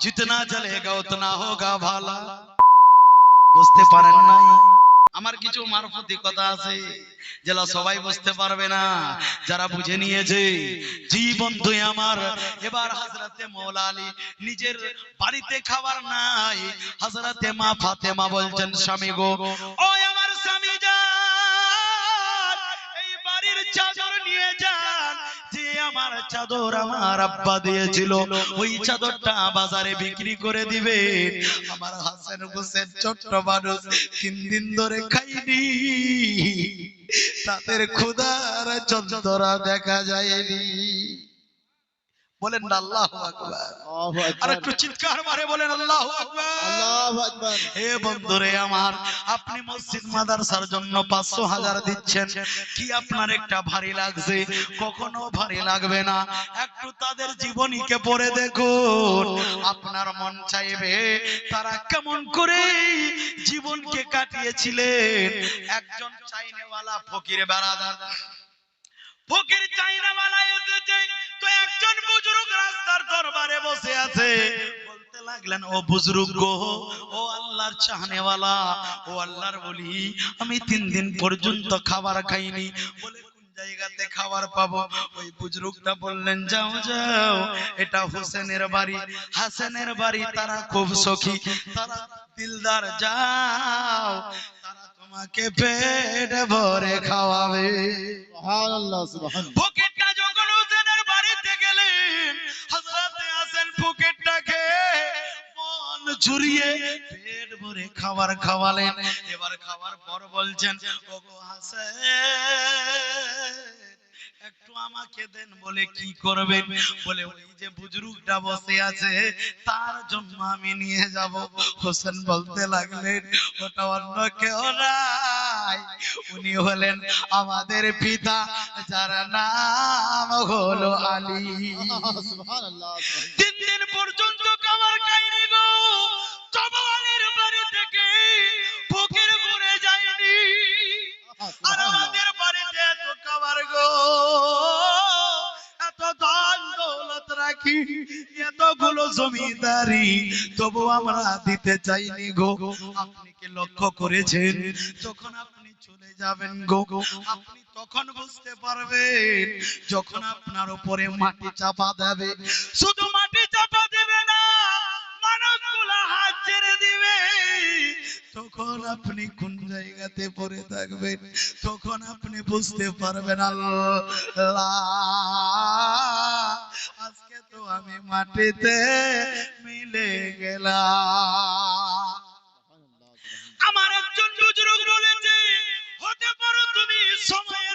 জিতনা চলেগা উতনা হোগা ভালা বুঝতে পারেন নাই আমার কিছু মারফতি কথা আছে যারা সবাই বুঝতে পারবে না। যারা বুঝে নিয়েছে জীবন তুই আমার। এবার হাজরাতে মৌলা নিজের বাড়িতে খাবার নাই। হাজরাতে মা ফাতে মা বলছেন স্বামী গো ও আমার স্বামী যা এই বাড়ির চাদর নিয়ে যা আমার চাদর আমার আব্বা দিয়েছিল। ওই চাদরটা বাজারে বিক্রি করে দিবে। আমার হাসান হোসেন ছোট্ট মানুষ, তিন দিন ধরে খাইনি। তাদের ক্ষুধার যন্ত্রণা দেখা যায়নি। বলেন না আল্লাহ আর একটু চিৎকার মারে বলেন আল্লাহ আকবার। আল্লাহু আকবার। হে বন্ধুরে আমার আপনি মসজিদ মাদ্রাসার জন্য পাঁচশো হাজার দিচ্ছেন। কি আপনার একটা ভারী লাগছে? কখনো ভারী লাগবে না। একটু তাদের জীবনীকে পড়ে দেখুন। আপনার মন চাইবে তারা কেমন করে জীবনকে কাটিয়েছিলেন। একজন চাইনেওয়ালা ফকির বেড়াদার। ফকির চাইনাওয়ালা এসেছে। রাস্তার দরবারে বসে আছে। বলতে লাগলেন ও বুজুর্গ ও আল্লাহর চাহনেওয়ালা ও আল্লাহর বলি আমি তিন দিন পর্যন্ত খাবার খাইনি। বলে কোন জায়গাতে খাবার পাবো? ওই বুজরুকটা বললেন যাও যাও এটা হোসেনের বাড়ি। হাসেনের বাড়ি তারা খুব সখী তারা দিলদার যাও তারা তোমাকে পেট ভরে খাওয়াবে। সুবহানাল্লাহ মন পেট ভরে খাবার খাওয়ালেন। এবার খাওয়ার পর বলছেন ওগো হাসান একটু আমাকে দেন বলে কি করবেন? বলে ওই যে বুজরুকটা বসে আছে তার জন্য আমি নিয়ে যাব। হোসেন বলতে লাগলেন ওটা অন্য কেউ নাই। উনি হলেন আমাদের পিতা যার নাম হলো আলী। তিন গো। এতগুলো জমিদারি, তবু আমরা দিতে চাইনি গো। আপনি কি লক্ষ্য করেছেন? যখন আপনি চলে যাবেন গো, আপনি তখন বুঝতে পারবেন, যখন আপনার উপরে মাটি চাপা দেবে শুধু ছেড়ে দিবে। তখন আপনি কোন জায়গাতে পড়ে থাকবেন? তখন আপনি বুঝতে পারবেন আজকে তো আমি মাটিতে মিলে গেলাম। আমার একজন বুজুর্গ বলেছে, হতে পারো তুমি সময়ের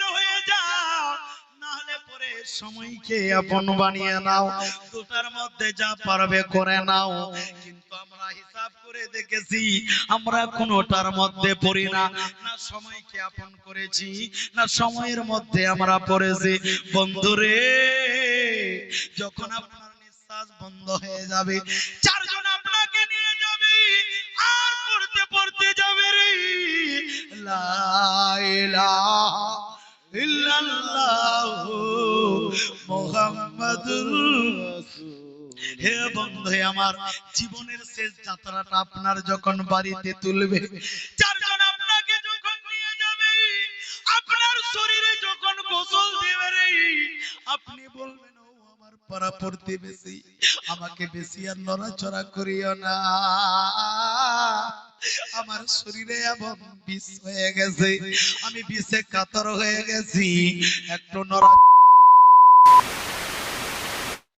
সময়কে আপন বানিয়ে নাও, দুটার মধ্যে যা পারবে করে নাও। কিন্তু আমরা হিসাব করে দেখেছি, আমরা কোনোটার মধ্যে পড়ি না। না সময়কে আপন করেছি, না সময়ের মধ্যে আমরা পড়েছি। বন্ধুরে, যখন আপনার নিঃশ্বাস বন্ধ হয়ে যাবে, চারজন আপনাকে নিয়ে যাবে, আর পড়তে পড়তে যাবে রে। লা ইলাহা ইল্লাল্লাহু। মুহাম্মাদুর হে বন্ধু আমার জীবনের শেষ যাত্রাটা আপনার যখন বাড়িতে তুলবে চারজন আপনাকে যখন নিয়ে যাবে, আপনার শরীরে যখন গোসল দেবে রে, আপনি বলবেন, ও আমার আমাকে বেশি আর নড়াচড়া করিও না। আমার শরীরে এমন বিষ হয়ে গেছে, আমি বিষে কাতর হয়ে গেছি, একটু নড়া